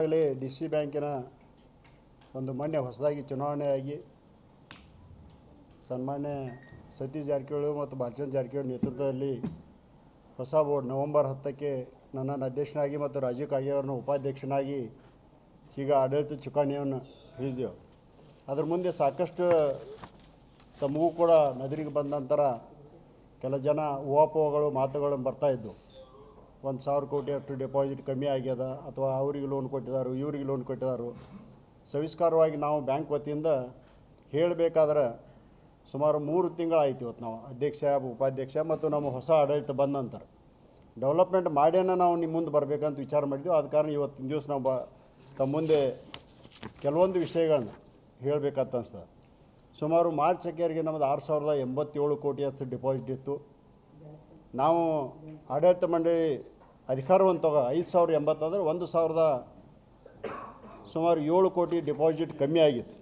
ಈಗಾಗಲೇ D C ಬ್ಯಾಂಕಿನ ಒಂದು ಮೊನ್ನೆ ಹೊಸದಾಗಿ ಚುನಾವಣೆಯಾಗಿ ಸನ್ಮಾನ್ಯ ಸತೀಶ್ ಜಾರಕಿಹೊಳಿ ಮತ್ತು ಬಾಲಚಂದ್ರ ಜಾರಕಿಹೊಳಿ ನೇತೃತ್ವದಲ್ಲಿ ಹೊಸ ಬೋರ್ಡ್ ನವೆಂಬರ್ ಹತ್ತಕ್ಕೆ ನನ್ನನ್ನು ಅಧ್ಯಕ್ಷನಾಗಿ ಮತ್ತು ರಾಜೀವ್ ಕಾಗೆ ಅವರನ್ನು ಉಪಾಧ್ಯಕ್ಷನಾಗಿ ಈಗ ಆಡಳಿತ ಚುಕಾಣಿಯನ್ನು ಹಿಡಿದೆವು ಅದ್ರ ಮುಂದೆ ಸಾಕಷ್ಟು ತಮಗೂ ಕೂಡ ನದಿರಿಗೆ ಬಂದ ನಂತರ ಕೆಲ ಜನ ಊಹಾಪೋಹಗಳು ಮಾತುಗಳು ಬರ್ತಾಯಿದ್ವು ಒಂದು ಸಾವಿರ ಕೋಟಿ ಅಷ್ಟು ಡೆಪಾಸಿಟ್ ಕಮ್ಮಿ ಆಗ್ಯದ ಅಥವಾ ಅವ್ರಿಗೆ ಲೋನ್ ಕೊಟ್ಟಿದ್ದಾರೆ ಇವರಿಗೆ ಲೋನ್ ಕೊಟ್ಟಿದ್ದಾರೆ ಸವಿಸ್ಕಾರವಾಗಿ ನಾವು ಬ್ಯಾಂಕ್ ವತಿಯಿಂದ ಹೇಳಬೇಕಾದ್ರೆ ಸುಮಾರು ಮೂರು ತಿಂಗಳಾಯ್ತು ಇವತ್ತು ನಾವು ಅಧ್ಯಕ್ಷ, ಉಪಾಧ್ಯಕ್ಷ ಮತ್ತು ನಮ್ಮ ಹೊಸ ಆಡಳಿತ ಬಂದ ಡೆವಲಪ್ಮೆಂಟ್ ಮಾಡ್ಯಾನ ನಾವು ನಿಮ್ಮ ಮುಂದೆ ಬರಬೇಕಂತ ವಿಚಾರ ಮಾಡಿದ್ವಿ. ಆದ ಕಾರಣ ಇವತ್ತಿನ ದಿವಸ ನಾವು ಬ ತಮ್ಮ ಮುಂದೆ ಕೆಲವೊಂದು ವಿಷಯಗಳನ್ನ ಹೇಳಬೇಕಂತ ಅನ್ಸ್ತದೆ. ಸುಮಾರು ಮಾರ್ಚ್ ಅಕ್ಕಿಯರಿಗೆ ನಮ್ಮದು ಆರು ಸಾವಿರದ ಎಂಬತ್ತೇಳು ಕೋಟಿ ಅಷ್ಟು ಡಿಪಾಸಿಟ್ ಇತ್ತು. ನಾವು ಆಡಳಿತ ಮಂಡಳಿ ಅಧಿಕಾರವನ್ನು ತಗೋ ಐದು ಸಾವಿರ ಎಂಬತ್ತಂದ್ರೆ ಒಂದು ಸಾವಿರದ ಸುಮಾರು ಏಳು ಕೋಟಿ ಡಿಪಾಸಿಟ್ ಕಮ್ಮಿ ಆಗಿತ್ತು.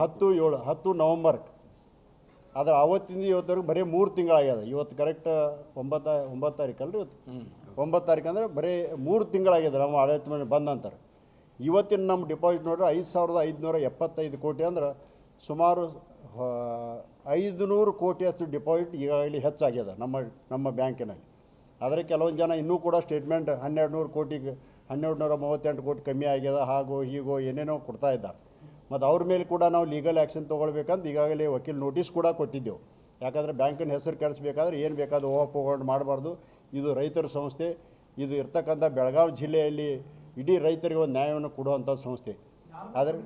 ಹತ್ತು ಏಳು ಹತ್ತು ನವಂಬರ್ಗೆ. ಆದರೆ ಆವತ್ತಿಂದ ಇವತ್ತವರೆಗೆ ಬರೀ ಮೂರು ತಿಂಗಳಾಗ್ಯದ. ಇವತ್ತು ಕರೆಕ್ಟ್ ಒಂಬತ್ತ ಒಂಬತ್ತು ತಾರೀಕು ಅಲ್ರಿ ಇವತ್ತು ಒಂಬತ್ತು ತಾರೀಕು ಅಂದರೆ ಬರೀ ಮೂರು ತಿಂಗಳಾಗ್ಯದ ನಮ್ಮ ಆಡಳಿತ ಮೇಲೆ ಬಂದ ನಂತರ. ಇವತ್ತಿನ ನಮ್ಮ ಡಿಪಾಸಿಟ್ ನೋಡ್ರೆ ಐದು ಸಾವಿರದ ಐದುನೂರ ಎಪ್ಪತ್ತೈದು ಕೋಟಿ ಅಂದ್ರೆ ಸುಮಾರು ಐದುನೂರು ಕೋಟಿ ಅಷ್ಟು ಡಿಪಾಸಿಟ್ ಈಗಾಗಲೇ ಹೆಚ್ಚಾಗ್ಯದ ನಮ್ಮ ನಮ್ಮ ಬ್ಯಾಂಕಿನಲ್ಲಿ. ಆದರೆ ಕೆಲವೊಂದು ಜನ ಇನ್ನೂ ಕೂಡ ಸ್ಟೇಟ್ಮೆಂಟ್ ಹನ್ನೆರಡು ನೂರು ಕೋಟಿಗೆ ಹನ್ನೆರಡು ನೂರ ಮೂವತ್ತೆಂಟು ಕೋಟಿ ಕಮ್ಮಿ ಆಗ್ಯದ ಹಾಗೋ ಹೀಗೋ ಏನೇನೋ ಕೊಡ್ತಾ ಇದ್ದಾರೆ. ಮತ್ತು ಅವ್ರ ಮೇಲೆ ಕೂಡ ನಾವು ಲೀಗಲ್ ಆ್ಯಕ್ಷನ್ ತೊಗೊಳ್ಬೇಕಂತ ಈಗಾಗಲೇ ವಕೀಲ್ ನೋಟಿಸ್ ಕೂಡ ಕೊಟ್ಟಿದ್ದೆವು. ಯಾಕಂದರೆ ಬ್ಯಾಂಕಿನ ಹೆಸರು ಕೆಡಿಸ್ಬೇಕಾದ್ರೆ ಏನು ಬೇಕಾದ ಊಹಾಪೋಹಗಳು ಮಾಡಬಾರ್ದು. ಇದು ರೈತರ ಸಂಸ್ಥೆ ಇದು ಇರ್ತಕ್ಕಂಥ ಬೆಳಗಾವಿ ಜಿಲ್ಲೆಯಲ್ಲಿ ಇಡೀ ರೈತರಿಗೆ ಒಂದು ನ್ಯಾಯವನ್ನು ಕೊಡುವಂಥ ಸಂಸ್ಥೆ. ಆದರೆ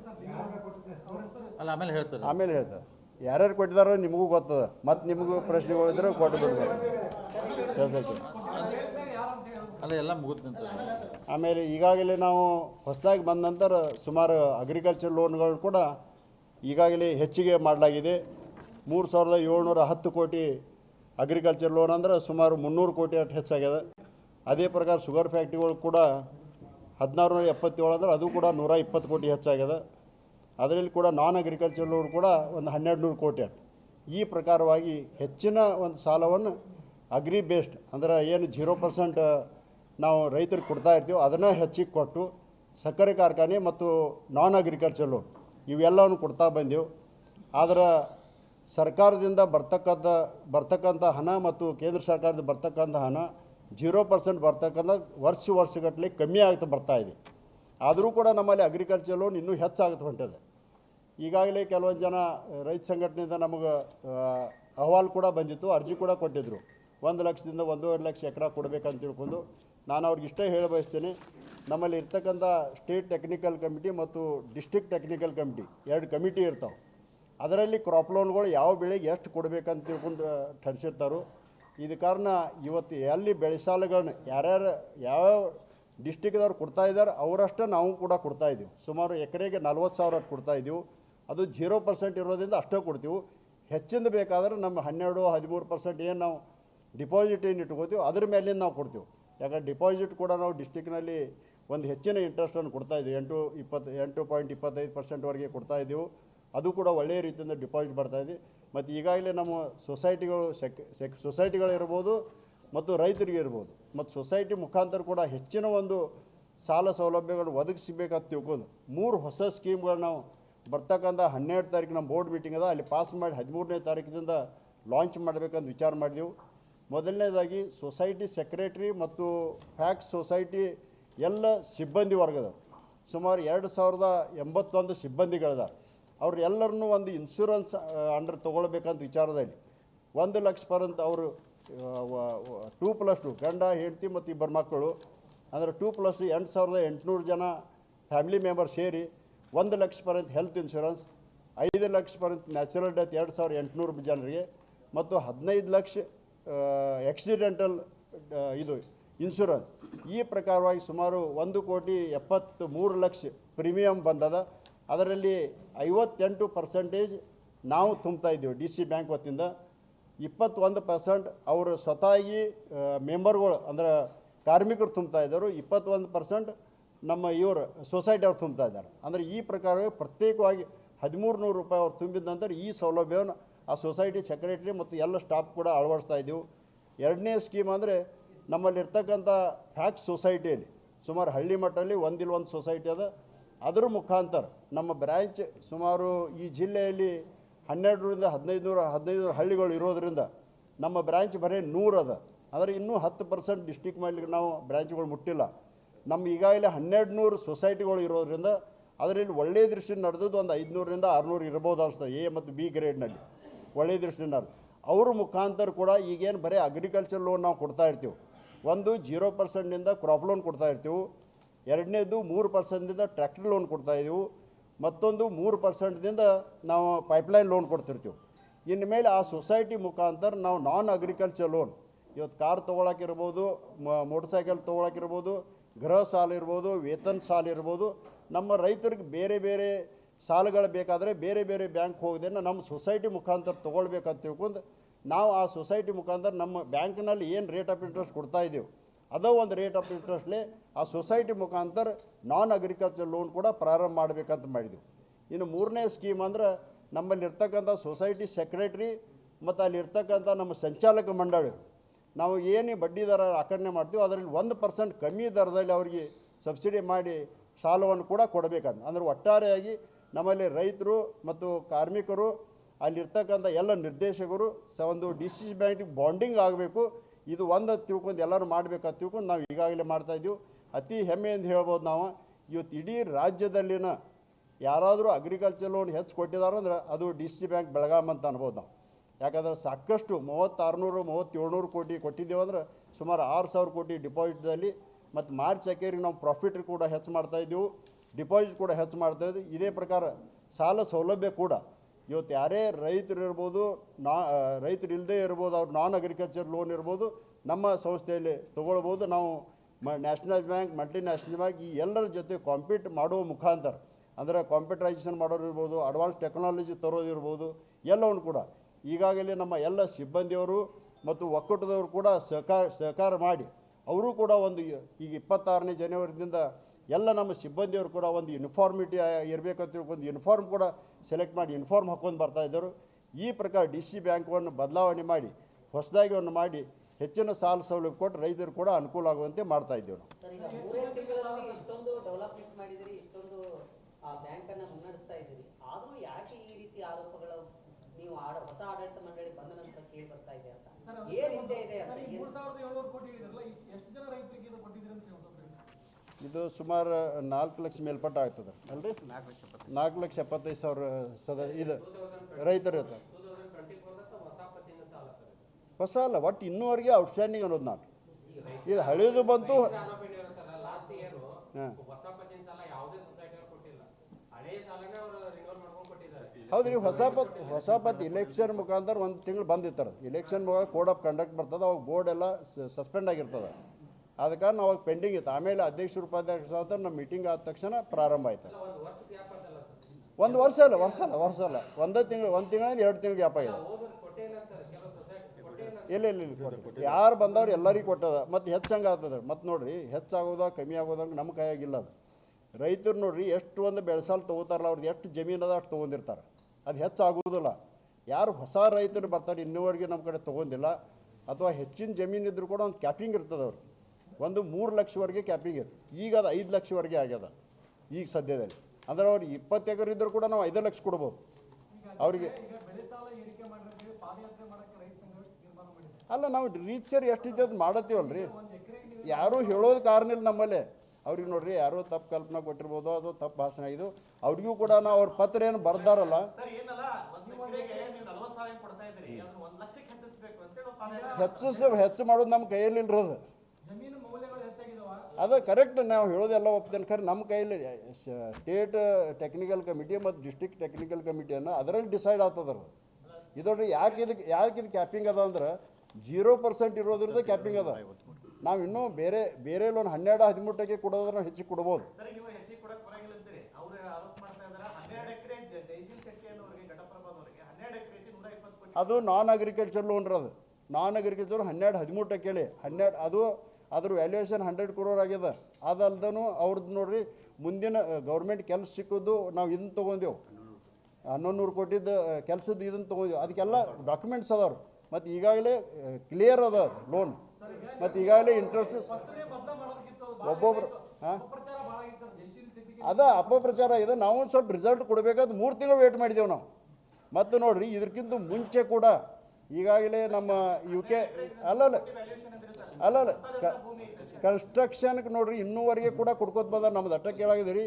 ಅಲ್ಲ ಆಮೇಲೆ ಹೇಳ್ತಾರೆ. ಆಮೇಲೆ ಹೇಳ್ತಾರೆ. ಯಾರ್ಯಾರು ಕೊಟ್ಟಿದಾರೋ ನಿಮಗೂ ಗೊತ್ತದ. ಮತ್ತು ನಿಮಗೂ ಪ್ರಶ್ನೆಗಳಿದ್ರೆ ಕೊಟ್ಟು ಬಿಡ್ಬೋದು ಸರ್ ಎಲ್ಲ ಮುಗಿದಂತ ಆಮೇಲೆ ಈಗಾಗಲೇ ನಾವು ಹೊಸದಾಗಿ ಬಂದ ನಂತರ ಸುಮಾರು ಅಗ್ರಿಕಲ್ಚರ್ ಲೋನ್ಗಳು ಕೂಡ ಈಗಾಗಲೇ ಹೆಚ್ಚಿಗೆ ಮಾಡಲಾಗಿದೆ. ಮೂರು ಸಾವಿರದ ಏಳ್ನೂರ ಹತ್ತು ಕೋಟಿ ಅಗ್ರಿಕಲ್ಚರ್ ಲೋನ್ ಅಂದ್ರೆ ಸುಮಾರು ಮುನ್ನೂರು ಕೋಟಿ ಅಷ್ಟು ಹೆಚ್ಚಾಗ್ಯದ. ಅದೇ ಪ್ರಕಾರ ಶುಗರ್ ಫ್ಯಾಕ್ಟ್ರಿಗಳು ಕೂಡ ಹದಿನಾರು ನೂರ ಎಪ್ಪತ್ತೇಳು ಅಂದ್ರೆ ಅದು ಕೂಡ ನೂರ ಇಪ್ಪತ್ತು ಕೋಟಿ ಹೆಚ್ಚಾಗ್ಯದ. ಅದರಲ್ಲಿ ಕೂಡ ನಾನ್ ಅಗ್ರಿಕಲ್ಚರ್ ಲೋನ್ ಕೂಡ ಒಂದು ಹನ್ನೆರಡು ನೂರು ಕೋಟಿ ಅಷ್ಟು. ಈ ಪ್ರಕಾರವಾಗಿ ಹೆಚ್ಚಿನ ಒಂದು ಸಾಲವನ್ನು ಅಗ್ರಿ ಬೇಸ್ಡ್ ಅಂದ್ರೆ ಏನು ಜೀರೋ ಪರ್ಸೆಂಟ್ ನಾವು ರೈತರಿಗೆ ಕೊಡ್ತಾ ಇರ್ತೀವಿ ಅದನ್ನು ಹೆಚ್ಚಿಗೆ ಕೊಟ್ಟು ಸಕ್ಕರೆ ಕಾರ್ಖಾನೆ ಮತ್ತು ನಾನ್ ಅಗ್ರಿಕಲ್ಚರ್ ಲೋನ್ ಇವೆಲ್ಲವನ್ನು ಕೊಡ್ತಾ ಬಂದೆವು. ಆದರೆ ಸರ್ಕಾರದಿಂದ ಬರ್ತಕ್ಕಂಥ ಬರ್ತಕ್ಕಂಥ ಹಣ ಮತ್ತು ಕೇಂದ್ರ ಸರ್ಕಾರದಿಂದ ಬರ್ತಕ್ಕಂಥ ಹಣ ಜೀರೋ ಪರ್ಸೆಂಟ್ ಬರ್ತಕ್ಕಂಥ ವರ್ಷ ವರ್ಷಗಟ್ಟಲೆ ಕಮ್ಮಿ ಆಗ್ತಾ ಬರ್ತಾ ಇದೆ. ಆದರೂ ಕೂಡ ನಮ್ಮಲ್ಲಿ ಅಗ್ರಿಕಲ್ಚರ್ ಲೋನ್ ಇನ್ನೂ ಹೆಚ್ಚಾಗುತ್ತೆ ಹೊಂಟದೆ. ಈಗಾಗಲೇ ಕೆಲವೊಂದು ಜನ ರೈತ ಸಂಘಟನೆಯಿಂದ ನಮಗೆ ಅಹವಾಲು ಕೂಡ ಬಂದಿತ್ತು, ಅರ್ಜಿ ಕೂಡ ಕೊಟ್ಟಿದ್ದರು ಒಂದು ಲಕ್ಷದಿಂದ ಒಂದೂವರೆ ಲಕ್ಷ ಎಕರೆ ಕೊಡಬೇಕಂತ ತಿಳ್ಕೊಂಡು ನಾನು ಅವ್ರಿಗೆ ಇಷ್ಟೇ ಹೇಳ ಬಯಸ್ತೇನೆ, ನಮ್ಮಲ್ಲಿ ಇರ್ತಕ್ಕಂಥ ಸ್ಟೇಟ್ ಟೆಕ್ನಿಕಲ್ ಕಮಿಟಿ ಮತ್ತು ಡಿಸ್ಟಿಕ್ ಟೆಕ್ನಿಕಲ್ ಕಮಿಟಿ ಎರಡು ಕಮಿಟಿ ಇರ್ತಾವೆ. ಅದರಲ್ಲಿ ಕ್ರಾಪ್ ಲೋನ್ಗಳು ಯಾವ ಬೆಳೆಗೆ ಎಷ್ಟು ಕೊಡಬೇಕಂತ ತಿಳ್ಕೊಂಡು ಠರಿಸಿರ್ತಾರೋ ಇದು ಕಾರಣ ಇವತ್ತು ಎಲ್ಲಿ ಬೆಳೆಸಾಲಗಳನ್ನ ಯಾರ್ಯಾರು ಯಾವ ಡಿಸ್ಟಿಕ್ದವ್ರು ಕೊಡ್ತಾ ಇದ್ದಾರೆ, ಅವರಷ್ಟೇ ನಾವು ಕೂಡ ಕೊಡ್ತಾ ಇದ್ದೀವಿ. ಸುಮಾರು ಎಕರೆಗೆ ನಲ್ವತ್ತು ಸಾವಿರ ಕೊಡ್ತಾ ಇದ್ದೀವಿ. ಅದು ಜೀರೋ ಪರ್ಸೆಂಟ್ ಇರೋದ್ರಿಂದ ಅಷ್ಟೇ ಕೊಡ್ತೀವಿ. ಹೆಚ್ಚಿಂದ ಬೇಕಾದ್ರೆ ನಮ್ಮ ಹನ್ನೆರಡು, ಹದಿಮೂರು ಪರ್ಸೆಂಟ್ ಏನು ನಾವು ಡಿಪಾಸಿಟ್ ಏನು ಇಟ್ಕೋತೀವಿ, ಅದ್ರ ಮೇಲಿಂದ ನಾವು ಕೊಡ್ತೀವಿ. ಯಾಕಂದ್ರೆ ಡಿಪಾಸಿಟ್ ಕೂಡ ನಾವು ಡಿಸ್ಟಿಕ್ನಲ್ಲಿ ಒಂದು ಹೆಚ್ಚಿನ ಇಂಟ್ರೆಸ್ಟನ್ನು ಕೊಡ್ತಾ ಇದ್ದೀವಿ. ಎಂಟು ಇಪ್ಪತ್ತು, ಎಂಟು ಪಾಯಿಂಟ್ ಇಪ್ಪತ್ತೈದು ಪರ್ಸೆಂಟ್ವರೆಗೆ ಕೊಡ್ತಾ ಇದ್ದೀವಿ. ಅದು ಕೂಡ ಒಳ್ಳೆಯ ರೀತಿಯಿಂದ ಡಿಪಾಸಿಟ್ ಬರ್ತಾ ಇದೆ. ಮತ್ತು ಈಗಾಗಲೇ ನಮ್ಮ ಸೊಸೈಟಿಗಳು ಸೆಕ್ ಸೆಕ್ ಸೊಸೈಟಿಗಳಿರ್ಬೋದು ಮತ್ತು ರೈತರಿಗೆ ಇರ್ಬೋದು. ಮತ್ತು ಸೊಸೈಟಿ ಮುಖಾಂತರ ಕೂಡ ಹೆಚ್ಚಿನ ಒಂದು ಸಾಲ ಸೌಲಭ್ಯಗಳು ಒದಗಿಸಬೇಕಂತ ತಿಳ್ಕೊಂಡು ಮೂರು ಹೊಸ ಸ್ಕೀಮ್ಗಳು ನಾವು ಬರ್ತಕ್ಕಂಥ ಹನ್ನೆರಡು ತಾರೀಕು ನಮ್ಮ ಬೋರ್ಡ್ ಮೀಟಿಂಗ್ ಅದ. ಅಲ್ಲಿ ಪಾಸ್ ಮಾಡಿ ಹದಿಮೂರನೇ ತಾರೀಕಿನಿಂದ ಲಾಂಚ್ ಮಾಡಬೇಕಂತ ವಿಚಾರ ಮಾಡಿದೆವು. ಮೊದಲನೇದಾಗಿ ಸೊಸೈಟಿ ಸೆಕ್ರೆಟ್ರಿ ಮತ್ತು ಫ್ಯಾಕ್ಸ್ ಸೊಸೈಟಿ ಎಲ್ಲ ಸಿಬ್ಬಂದಿ ವರ್ಗದವರು. ಸುಮಾರು ಎರಡು ಸಾವಿರದ ಎಂಬತ್ತೊಂದು ಸಿಬ್ಬಂದಿಗಳಿದ್ದಾರೆ ಅವ್ರು ಒಂದು ಇನ್ಶೂರೆನ್ಸ್ ಅಂಡರ್ ತೊಗೊಳ್ಬೇಕಂತ ವಿಚಾರದಲ್ಲಿ ಒಂದು ಲಕ್ಷ ಪರ್ಯಂತ ಅವರು ಟೂ ಪ್ಲಸ್ ಟು ಗಂಡ, ಹೆಂಡತಿ ಮತ್ತು ಇಬ್ಬರು ಮಕ್ಕಳು, ಅಂದರೆ ಟೂ ಪ್ಲಸ್ ಟು ಎಂಟು ಸಾವಿರದ ಎಂಟುನೂರು ಜನ ಫ್ಯಾಮಿಲಿ ಮೆಂಬರ್ ಸೇರಿ ಒಂದು ಲಕ್ಷ ಪರ್ಯಂತ ಹೆಲ್ತ್ ಇನ್ಶೂರೆನ್ಸ್, ಐದು ಲಕ್ಷ ಪರ್ಯಂತ ನ್ಯಾಚುರಲ್ ಡೆತ್, ಎರಡು ಸಾವಿರದ ಎಂಟುನೂರು ಜನರಿಗೆ, ಮತ್ತು ಹದಿನೈದು ಲಕ್ಷ ಎಕ್ಸಿಡೆಂಟಲ್ ಇದು ಇನ್ಶೂರೆನ್ಸ್ ಈ ಪ್ರಕಾರವಾಗಿ ಸುಮಾರು ಒಂದು ಕೋಟಿ ಎಪ್ಪತ್ತು ಮೂರು ಲಕ್ಷ ಪ್ರೀಮಿಯಂ ಬಂದದ. ಅದರಲ್ಲಿ ಐವತ್ತೆಂಟು ಪರ್ಸೆಂಟೇಜ್ ನಾವು ತುಂಬ್ತಾ ಇದ್ದೀವಿ ಡಿ ಸಿ ಬ್ಯಾಂಕ್ ವತಿಯಿಂದ ಇಪ್ಪತ್ತೊಂದು ಪರ್ಸೆಂಟ್ ಅವರು ಸ್ವತಾಗಿ ಮೆಂಬರ್ಗಳು ಅಂದ್ರೆ ಕಾರ್ಮಿಕರು ತುಂಬ್ತಾ ಇದ್ದರು. ಇಪ್ಪತ್ತೊಂದು ಪರ್ಸೆಂಟ್ ನಮ್ಮ ಇವರು ಸೊಸೈಟಿ ಅವ್ರು ತುಂಬ್ತಾ ಇದ್ದಾರೆ. ಅಂದರೆ ಈ ಪ್ರಕಾರವಾಗಿ ಪ್ರತ್ಯೇಕವಾಗಿ ಹದಿಮೂರು ನೂರು ರೂಪಾಯಿ ಅವ್ರು ತುಂಬಿದ ನಂತರ ಈ ಸೌಲಭ್ಯವನ್ನು ಆ ಸೊಸೈಟಿ ಸೆಕ್ರೆಟ್ರಿ ಮತ್ತು ಎಲ್ಲ ಸ್ಟಾಫ್ ಕೂಡ ಅಳವಡಿಸ್ತಾ ಇದ್ದೀವಿ. ಎರಡನೇ ಸ್ಕೀಮ್ ಅಂದರೆ ನಮ್ಮಲ್ಲಿರ್ತಕ್ಕಂಥ ಫ್ಯಾಕ್ಸ್ ಸೊಸೈಟಿಯಲ್ಲಿ, ಸುಮಾರು ಹಳ್ಳಿ ಮಟ್ಟದಲ್ಲಿ ಒಂದಿಲ್ಲ ಒಂದು ಸೊಸೈಟಿ ಅದ. ಅದರ ಮುಖಾಂತರ ನಮ್ಮ ಬ್ರ್ಯಾಂಚ್ ಸುಮಾರು ಈ ಜಿಲ್ಲೆಯಲ್ಲಿ ಹನ್ನೆರಡರಿಂದ ಹದಿನೈದು ನೂರ ಹದಿನೈದು ನೂರು ಹಳ್ಳಿಗಳು ಇರೋದರಿಂದ ನಮ್ಮ ಬ್ರ್ಯಾಂಚ್ ಬರೀ ನೂರು ಅದ. ಆದರೆ ಇನ್ನೂ ಹತ್ತು ಪರ್ಸೆಂಟ್ ಡಿಸ್ಟಿಕ್ ಮೇಲೆ ನಾವು ಬ್ರ್ಯಾಂಚ್ಗಳು ಮುಟ್ಟಿಲ್ಲ. ನಮ್ಮ ಈಗಾಗಲೇ ಹನ್ನೆರಡು ನೂರು ಸೊಸೈಟಿಗಳು ಇರೋದರಿಂದ ಅದರಲ್ಲಿ ಒಳ್ಳೆಯ ದೃಷ್ಟಿ ನಡೆದದ್ದು ಒಂದು ಐದುನೂರರಿಂದ ಆರುನೂರು ಇರ್ಬೋದು ಅನಿಸ್ತದೆ ಎ ಮತ್ತು ಬಿ ಗ್ರೇಡ್ನಲ್ಲಿ. ಒಳ್ಳೆಯ ದೃಷ್ಟಿಯಿಂದ ಅವ್ರ ಮುಖಾಂತರ ಕೂಡ ಈಗೇನು ಬರೀ ಅಗ್ರಿಕಲ್ಚರ್ ಲೋನ್ ನಾವು ಕೊಡ್ತಾ ಇರ್ತೀವಿ. ಒಂದು ಜೀರೋ ಪರ್ಸೆಂಟ್ನಿಂದ ಕ್ರಾಪ್ ಲೋನ್ ಕೊಡ್ತಾ ಇರ್ತೀವಿ. ಎರಡನೇದು ಮೂರು ಪರ್ಸೆಂಟ್ನಿಂದ ಟ್ರ್ಯಾಕ್ಟರ್ ಲೋನ್ ಕೊಡ್ತಾ ಇದ್ದೀವಿ. ಮತ್ತೊಂದು ಮೂರು ಪರ್ಸೆಂಟ್ದಿಂದ ನಾವು ಪೈಪ್ಲೈನ್ ಲೋನ್ ಕೊಡ್ತಿರ್ತೀವಿ. ಇನ್ನು ಮೇಲೆ ಆ ಸೊಸೈಟಿ ಮುಖಾಂತರ ನಾವು ನಾನ್ ಅಗ್ರಿಕಲ್ಚರ್ ಲೋನ್ ಇವತ್ತು ಕಾರ್ ತೊಗೊಳಕ್ಕಿರ್ಬೋದು ಮೋಟರ್ ಸೈಕಲ್ ತೊಗೊಳಕ್ಕಿರ್ಬೋದು ಗೃಹ ಸಾಲ ಇರ್ಬೋದು, ವೇತನ ಸಾಲ ಇರ್ಬೋದು, ನಮ್ಮ ರೈತರಿಗೆ ಬೇರೆ ಬೇರೆ ಸಾಲಗಳು ಬೇಕಾದರೆ ಬೇರೆ ಬೇರೆ ಬ್ಯಾಂಕ್ ಹೋಗದೇನೆ ನಮ್ಮ ಸೊಸೈಟಿ ಮುಖಾಂತರ ತೊಗೊಳ್ಬೇಕಂತ ತಿಳ್ಕೊಂಡು ನಾವು ಆ ಸೊಸೈಟಿ ಮುಖಾಂತರ ನಮ್ಮ ಬ್ಯಾಂಕ್ನಲ್ಲಿ ಏನು ರೇಟ್ ಆಫ್ ಇಂಟ್ರೆಸ್ಟ್ ಕೊಡ್ತಾ ಇದ್ದೀವಿ ಅದೋ ಒಂದು ರೇಟ್ ಆಫ್ ಇಂಟ್ರೆಸ್ಟ್ಲೇ ಆ ಸೊಸೈಟಿ ಮುಖಾಂತರ ನಾನ್ ಅಗ್ರಿಕಲ್ಚರ್ ಲೋನ್ ಕೂಡ ಪ್ರಾರಂಭ ಮಾಡಬೇಕಂತ ಮಾಡಿದ್ವಿ. ಇನ್ನು ಮೂರನೇ ಸ್ಕೀಮ್ ಅಂದ್ರೆ ನಮ್ಮಲ್ಲಿ ಇರ್ತಕ್ಕಂಥ ಸೊಸೈಟಿ ಸೆಕ್ರೆಟ್ರಿ ಮತ್ತು ಅಲ್ಲಿರ್ತಕ್ಕಂಥ ನಮ್ಮ ಸಂಚಾಲಕ ಮಂಡಳಿ. ನಾವು ಏನು ಬಡ್ಡಿ ದರ ಆಕರಣೆ ಮಾಡ್ತೀವಿ ಅದರಲ್ಲಿ ಒಂದು ಪರ್ಸೆಂಟ್ ಕಮ್ಮಿ ದರದಲ್ಲಿ ಅವರಿಗೆ ಸಬ್ಸಿಡಿ ಮಾಡಿ ಸಾಲವನ್ನು ಕೂಡ ಕೊಡಬೇಕಂತ. ಅಂದ್ರೆ ಒಟ್ಟಾರೆಯಾಗಿ ನಮ್ಮಲ್ಲಿ ರೈತರು ಮತ್ತು ಕಾರ್ಮಿಕರು, ಅಲ್ಲಿರ್ತಕ್ಕಂಥ ಎಲ್ಲ ನಿರ್ದೇಶಕರು, ಸ ಒಂದು ಡಿ ಸಿ ಬ್ಯಾಂಕಿಗೆ ಬಾಂಡಿಂಗ್ ಆಗಬೇಕು. ಇದು ಒಂದು ತಿಳ್ಕೊಂಡು ಎಲ್ಲರೂ ಮಾಡಬೇಕಂತ ತಿಳ್ಕೊಂಡು ನಾವು ಈಗಾಗಲೇ ಮಾಡ್ತಾಯಿದ್ದೀವಿ ಅತಿ ಅತಿ ಅಂತ ಹೇಳ್ಬೋದು ನಾವು, ಇವತ್ತು ಇಡೀ ರಾಜ್ಯದಲ್ಲಿನ ಯಾರಾದರೂ ಅಗ್ರಿಕಲ್ಚರ್ ಲೋನ್ ಹೆಚ್ಚು ಕೊಟ್ಟಿದ್ದಾರೆ ಅಂದ್ರೆ ಅದು ಡಿ ಸಿ ಬ್ಯಾಂಕ್ ಬೆಳಗಾಮ್ ಅಂತ ಅನ್ಬೋದು ನಾವು. ಯಾಕಂದ್ರೆ ಸಾಕಷ್ಟು ಮೂವತ್ತಾರುನೂರು, ಮೂವತ್ತೇಳ್ನೂರು ಕೋಟಿ ಕೊಟ್ಟಿದ್ದೇವೆ ಅಂದ್ರೆ ಸುಮಾರು ಆರು ಸಾವಿರ ಕೋಟಿ ಡಿಪಾಸಿಟ್ದಲ್ಲಿ ಮತ್ತು ಮಾರ್ಚ್ ಅಕೇರಿಗೆ ನಾವು ಪ್ರಾಫಿಟ್ ಕೂಡ ಹೆಚ್ಚು ಮಾಡ್ತಾಯಿದ್ದೆವು ಡಿಪಾಸಿಟ್ ಕೂಡ ಹೆಚ್ಚು ಮಾಡ್ತಾ ಇದ್ದೀವಿ ಇದೇ ಪ್ರಕಾರ ಸಾಲ ಸೌಲಭ್ಯ ಕೂಡ ಇವತ್ತು ಯಾರೇ ರೈತರು ಇರ್ಬೋದು, ನಾ ರೈತರು ಇಲ್ಲದೆ ಇರ್ಬೋದು, ಅವ್ರು ನಾನ್ ಅಗ್ರಿಕಲ್ಚರ್ ಲೋನ್ ಇರ್ಬೋದು, ನಮ್ಮ ಸಂಸ್ಥೆಯಲ್ಲಿ ತೊಗೊಳ್ಬೋದು. ನಾವು ಮ national bank multinational bank ಈ ಎಲ್ಲರ ಜೊತೆ ಕಾಂಪೀಟ್ ಮಾಡುವ ಮುಖಾಂತರ, ಅಂದರೆ ಕಾಂಪ್ಯೂಟರೈಸೇಷನ್ ಮಾಡೋರು ಇರ್ಬೋದು ಅಡ್ವಾನ್ಸ್ ಟೆಕ್ನಾಲಜಿ ತರೋದಿರ್ಬೋದು ಎಲ್ಲವನ್ನು ಕೂಡ ಈಗಾಗಲೇ ನಮ್ಮ ಎಲ್ಲ ಸಿಬ್ಬಂದಿಯವರು ಮತ್ತು ಒಕ್ಕೂಟದವರು ಕೂಡ ಸಹಕಾರ ಸಹಕಾರ ಮಾಡಿ, ಅವರು ಕೂಡ ಒಂದು ಈಗ ಇಪ್ಪತ್ತಾರನೇ ಜನವರಿದಿಂದ ಎಲ್ಲ ನಮ್ಮ ಸಿಬ್ಬಂದಿಯವರು ಕೂಡ ಒಂದು ಯೂನಿಫಾರ್ಮಿಟಿ ಅಂತ ಹೇಳ್ಕೊಂಡು ಯೂನಿಫಾರ್ಮ್ ಕೂಡ ಸೆಲೆಕ್ಟ್ ಮಾಡಿ ಯೂನಿಫಾರ್ಮ್ ಹಾಕ್ಕೊಂಡು ಬರ್ತಾ ಇದ್ದರು. ಈ ಪ್ರಕಾರ ಡಿ ಸಿ ಬ್ಯಾಂಕನ್ನು ಬದಲಾವಣೆ ಮಾಡಿ ಹೊಸದಾಗಿ ಒಂದು ಮಾಡಿ ಹೆಚ್ಚಿನ ಸಾಲ ಸೌಲಭ್ಯ ಕೊಟ್ಟು ರೈತರು ಕೂಡ ಅನುಕೂಲ ಆಗುವಂತೆ ಮಾಡ್ತಾ ಇದ್ದೇವೆ ನಾವು. ಸರ್ ಈಗ ತಿಂಗಳಲ್ಲಿ ಇಷ್ಟೊಂದು ಡೆವಲಪ್ಮೆಂಟ್ ಮಾಡಿದಿರಿ ಇಷ್ಟೊಂದು ಆ ಬ್ಯಾಂಕ್ ಅನ್ನ ಇದ್ದೀರಿ. ಆದ್ರೂ ಯಾಕೆ ಈ ರೀತಿ ಆರೋಪಗಳು ನೀವು ಆಡ ಹೊಸ ಆಡಳಿತ ಮಂಡಳಿ ಬಂದ ನಂತರ ಕೇಳಿ ಬರ್ತಾ ಇದೆ ಅಂತ? ಏನ್ ಹಿಂದೆ ಇದೆ ಅಂತ? ಸರ್, ಈ ಏನ್- ಮೂರ್ ಸಾವಿರದ ಏಳ್ನೂರು ಕೋಟಿ ಹೇಳಿದ್ರಲ್ಲ ಎಷ್ಟು ಜನ ರೈತರಿಗೆ ಇದು ಸುಮಾರು ನಾಲ್ಕು ಲಕ್ಷ ಮೇಲ್ಪಟ್ಟ ಆಗ್ತದೆ. ಅಲ್ರಿ? ನಾಲ್ಕು ಲಕ್ಷ ಎಪ್ಪತ್ತೈದು ಸಾವಿರ, ಸದ, ಇದು ರೈತರು ಇರ್ತಾರೆ. ಹೊಸ ಅಲ್ಲ, ಒಟ್ಟು ಇನ್ನೂವರೆಗೆ ಔಟ್ಸ್ಟ್ಯಾಂಡಿಂಗ್ ಅನ್ನೋದು ನಾನು ಇದು ಹಳೆಯದು ಬಂತು. ಹಾಂ. ಹೌದ್ರಿ, ಹೊಸ ಪತ್ ಹೊಸ ಪತ್ ಇಲೆಕ್ಷನ್ ಮುಖಾಂತರ ಒಂದು ತಿಂಗಳು ಬಂದಿರ್ತಾರೆ ಇಲೆಕ್ಷನ್ ಮುಖಾಂತರ ಕೋಡ್ ಆಫ್ ಕಂಡಕ್ಟ್ ಬರ್ತದೆ, ಅವಾಗ ಬೋರ್ಡ್ ಎಲ್ಲ ಸಸ್ಪೆಂಡ್ ಆಗಿರ್ತದೆ. ಆದ ಕಾರಣ ಅವಾಗ ಪೆಂಡಿಂಗ್ ಇತ್ತು. ಆಮೇಲೆ ಅಧ್ಯಕ್ಷರು ಉಪಾಧ್ಯಕ್ಷರು ಅಂತ ನಮ್ಮ ಮೀಟಿಂಗ್ ಆದ ತಕ್ಷಣ ಪ್ರಾರಂಭ ಆಯ್ತು. ಒಂದು ವರ್ಷ ಅಲ್ಲ ವರ್ಷ ಅಲ್ಲ ವರ್ಷ ಅಲ್ಲ ಒಂದೇ ತಿಂಗಳು ಒಂದು ತಿಂಗಳಿಂದ ಎರಡು ತಿಂಗಳು ಗ್ಯಾಪ್ ಆಗಿದೆ. ಇಲ್ಲ ಇಲ್ಲ ಇಲ್ಲ ಯಾರು ಬಂದವ್ರು ಎಲ್ಲರಿಗೂ ಕೊಟ್ಟದ. ಮತ್ತು ಹೆಚ್ಚಂಗೆ ಆಗ್ತದೆ. ಮತ್ತು ನೋಡ್ರಿ ಹೆಚ್ಚಾಗೋದ ಕಮ್ಮಿ ಆಗೋದಂಗೆ ನಮ್ಮ ಕೈಯಾಗಿಲ್ಲ ಅದು. ರೈತರು ನೋಡ್ರಿ ಎಷ್ಟು ಒಂದು ಬೆಳೆಸಾಲ ತೊಗೋತಾರಲ್ಲ ಅವ್ರದ್ದು ಎಷ್ಟು ಜಮೀನು ಅದ ಅಷ್ಟು ತೊಗೊಂಡಿರ್ತಾರೆ. ಅದು ಹೆಚ್ಚಾಗುವುದಿಲ್ಲ ಯಾರು ಹೊಸ ರೈತರು ಬರ್ತಾರೆ ಇನ್ನೂವರೆಗೆ ನಮ್ಮ ಕಡೆ ತೊಗೊಂಡಿಲ್ಲ. ಅಥವಾ ಹೆಚ್ಚಿನ ಜಮೀನು ಇದ್ರೂ ಕೂಡ ಒಂದು ಕ್ಯಾಪಿಂಗ್ ಇರ್ತದೆ ಅವ್ರಿಗೆ ಒಂದು ಮೂರು ಲಕ್ಷವರೆಗೆ ಕ್ಯಾಪಿಗೆ ಈಗ ಅದು ಐದು ಲಕ್ಷವರೆಗೆ ಆಗ್ಯದ. ಈಗ ಸದ್ಯದಲ್ಲಿ. ಅಂದ್ರೆ ಅವ್ರು ಇಪ್ಪತ್ತು ಎಕರೆ ಇದ್ದರೂ ಕೂಡ ನಾವು ಐದು ಲಕ್ಷ ಕೊಡ್ಬೋದು. ಅವರಿಗೆ ಅಲ್ಲ ನಾವು ರೀಚರ್ ಎಷ್ಟಿದೆ ಅದು ಮಾಡತ್ತೀವಲ್ರಿ. ರೀ ಯಾರೂ ಹೇಳೋದು ಕಾರಣ ಇಲ್ಲ ನಮ್ಮಲ್ಲಿ. ಅವ್ರಿಗೆ ನೋಡ್ರಿ ಯಾರೋ ತಪ್ಪು ಕಲ್ಪನೆ ಕೊಟ್ಟಿರ್ಬೋದು ಅದು ತಪ್ಪು ಭಾಷಣ ಇದು. ಅವ್ರಿಗೂ ಕೂಡ ನಾವು ಅವ್ರ ಪತ್ರ ಏನು ಬರ್ದಾರಲ್ಲ. ಹೆಚ್ಚಿಸ್ ಹೆಚ್ಚು ಮಾಡೋದು ನಮ್ಮ ಕೈಯಲ್ಲಿ ಇಲ್ರದು ಅದು ಕರೆಕ್ಟ್ ನಾವು ಹೇಳೋದೆಲ್ಲ ಒಪ್ತೇನೆ. ಖರೆ ನಮ್ಮ ಕೈಯಲ್ಲಿ ಸ್ಟೇಟ್ ಟೆಕ್ನಿಕಲ್ ಕಮಿಟಿ ಮತ್ತು ಡಿಸ್ಟಿಕ್ ಟೆಕ್ನಿಕಲ್ ಕಮಿಟಿಯನ್ನು ಅದರಲ್ಲಿ ಡಿಸೈಡ್ ಆಗ್ತದ ಇದು ನೋಡ್ರಿ ಯಾಕೆ ಇದಕ್ಕೆ ಯಾಕೆ ಇದು ಕ್ಯಾಪಿಂಗ್ ಅದ ಅಂದ್ರೆ ಜೀರೋ ಪರ್ಸೆಂಟ್ ಇರೋದ್ರಿಂದ ಕ್ಯಾಪಿಂಗ್ ಅದ. ನಾವು ಇನ್ನೂ ಬೇರೆ ಬೇರೆ ಲೋನ್ ಹನ್ನೆರಡು ಹದಿಮೂಟಕ್ಕೆ ಕೊಡೋದ್ರ ಹೆಚ್ಚಿಗೆ ಕೊಡ್ಬೋದು. ನೀವು ಹೆಚ್ಚಿಗೆ ಅದು ನಾನ್ ಅಗ್ರಿಕಲ್ಚರ್ ಲೋನ್ ರೀ ಅದು. ನಾನ್ ಅಗ್ರಿಕಲ್ಚರ್ ಹನ್ನೆರಡು ಹದಿಮೂರು ಟಕ್ಕೆಲಿ ಹನ್ನೆರಡು ಅದು ಅದ್ರ ವ್ಯಾಲ್ಯೂಯೇಷನ್ ಹಂಡ್ರೆಡ್ ಕ್ರೋರ್ ಆಗ್ಯದ. ಅದಲ್ದನು ಅವ್ರದ್ದು ನೋಡ್ರಿ, ಮುಂದಿನ ಗೌರ್ಮೆಂಟ್ ಕೆಲಸ ಸಿಕ್ಕೋದು ನಾವು ಇದನ್ನ ತೊಗೊಂಡೆವು ಹನ್ನೊಂದು ನೂರು ಕೋಟಿದ್ದು ಕೆಲಸದ ಇದನ್ನು ತೊಗೊಂಡೆವು ಅದಕ್ಕೆಲ್ಲ ಡಾಕ್ಯುಮೆಂಟ್ಸ್ ಅದಾವ್ರು. ಮತ್ತು ಈಗಾಗಲೇ ಕ್ಲಿಯರ್ ಅದ ಲೋನ್ ಮತ್ತು ಈಗಾಗಲೇ ಇಂಟ್ರೆಸ್ಟ್ ಒಬ್ಬೊಬ್ರು, ಹಾಂ? ಅದ ಅಪಪ್ರಚಾರ ಇದೆ. ನಾವು ಒಂದು ಸ್ವಲ್ಪ ರಿಸಲ್ಟ್ ಕೊಡಬೇಕಾದ ಮೂರು ತಿಂಗಳು ವೇಟ್ ಮಾಡಿದ್ದೇವೆ ನಾವು. ಮತ್ತು ನೋಡ್ರಿ ಇದಕ್ಕಿಂತ ಮುಂಚೆ ಕೂಡ ಈಗಾಗಲೇ ನಮ್ಮ ಯು ಕೆ ಅಲ್ಲಲ್ಲ. ಅಲ್ಲಲ್ಲ ಕನ್ಸ್ಟ್ರಕ್ಷನ್ಗೆ ನೋಡ್ರಿ, ಇನ್ನೂವರೆಗೆ ಕೂಡ ಕೊಡ್ಕೋತ ಬಂದ ನಮ್ದು ಅಟ್ಟ ಕೇಳಾಗಿದ್ರಿ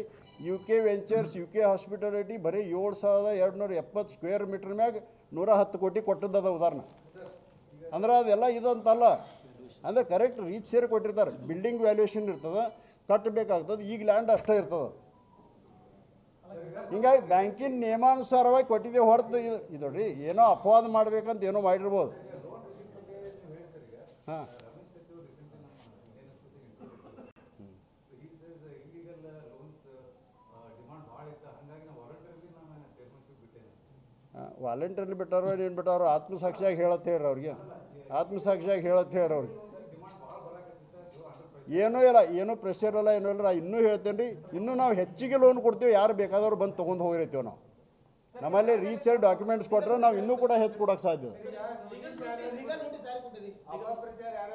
U K ventures U K hospitality ಬರೀ ಏಳು ಸಾವಿರದ ಎರಡು ನೂರ ಎಪ್ಪತ್ತು ಸ್ಕ್ವೇರ್ ಮೀಟ್ರ್ ಮ್ಯಾಗ ನೂರ ಹತ್ತು ಕೋಟಿ ಕೊಟ್ಟದ್ದದ ಉದಾಹರಣೆ ಅಂದ್ರೆ ಅದೆಲ್ಲ ಇದಂತಲ್ಲ. ಅಂದ್ರೆ ಕರೆಕ್ಟ್ ರೀಚ್ ಸೇರಿ ಕೊಟ್ಟಿರ್ತಾರೆ. ಬಿಲ್ಡಿಂಗ್ ವ್ಯಾಲ್ಯೂಯೇಷನ್ ಇರ್ತದೆ ಕಟ್ಟಬೇಕಾಗ್ತದೆ ಈಗ ಲ್ಯಾಂಡ್ ಅಷ್ಟೇ ಇರ್ತದೆ. ಹಿಂಗಾಗಿ ಬ್ಯಾಂಕಿನ ನಿಯಮಾನುಸಾರವಾಗಿ ಕೊಟ್ಟಿದ್ದೇವೆ ಹೊರತು ಇದು ಇದು ಏನೋ ಅಪವಾದ ಮಾಡ್ಬೇಕಂತ ಏನೋ ಮಾಡಿರ್ಬೋದು. ಹಾಂ. ವಾಲಂಟಿಯರ್ಲಿ ಬಿಟ್ಟಾರೋ ಏನು ಬಿಟ್ಟಾರೋ ಆತ್ಮಸಾಕ್ಷಿಯಾಗಿ ಹೇಳತ್ತೆ ಹೇಳ್ರಿ ಅವ್ರಿಗೆ. ಆತ್ಮಸಾಕ್ಷಿಯಾಗಿ ಹೇಳತ್ತೆ ಹೇಳ್ರಿ ಅವ್ರಿಗೆ. ಏನೂ ಇಲ್ಲ ಏನೂ ಪ್ರೆಷರ್ ಇಲ್ಲ ಏನೂ ಇಲ್ಲ ಇನ್ನೂ ಹೇಳ್ತೇನೆ ರೀ ಇನ್ನೂ ನಾವು ಹೆಚ್ಚಿಗೆ ಲೋನ್ ಕೊಡ್ತೀವಿ ಯಾರು ಬೇಕಾದವ್ರು ಬಂದು ತೊಗೊಂಡು ಹೋಗಿರ್ತೀವಿ ನಾವು. ನಮ್ಮಲ್ಲಿ ರೀಚರ್ ಡಾಕ್ಯುಮೆಂಟ್ಸ್ ಕೊಟ್ಟರೆ ನಾವು ಇನ್ನೂ ಕೂಡ ಹೆಚ್ಚು ಕೊಡೋಕೆ ಸಾಧ್ಯ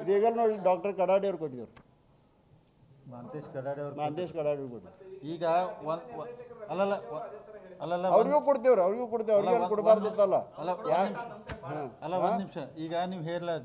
ಇದೀಗ ನೋಡಿ ಡಾಕ್ಟರ್ ಕಡಾಡಿ ಅವ್ರು ಕೊಟ್ಟಿದ್ರು. ಮಾಂತೇಶ್ ಕಡಾಡಿ ಅವ್ರು ಮಾಂತೇಶ್ ಕಡಾಡಿ ಅವ್ರು ಕೊಟ್ಟಿದ್ರು. ಈಗ ಒಂದ್ ಅಲ್ಲಲ್ಲ ಅಲ್ಲಲ್ಲ ಅವ್ರಿಗೂ ಕೊಡ್ತೇವ್ರಿ ಅವ್ರಿಗೂ ಕೊಡ್ತೇವೆ ಅವ್ರಿಗೆ ಕೊಡಬಾರ್ದಿತ್ತಲ್ಲ. ಅಲ್ಲ ಒಂದ್ ನಿಮಿಷ ಈಗ ನೀವು ಹೇಳ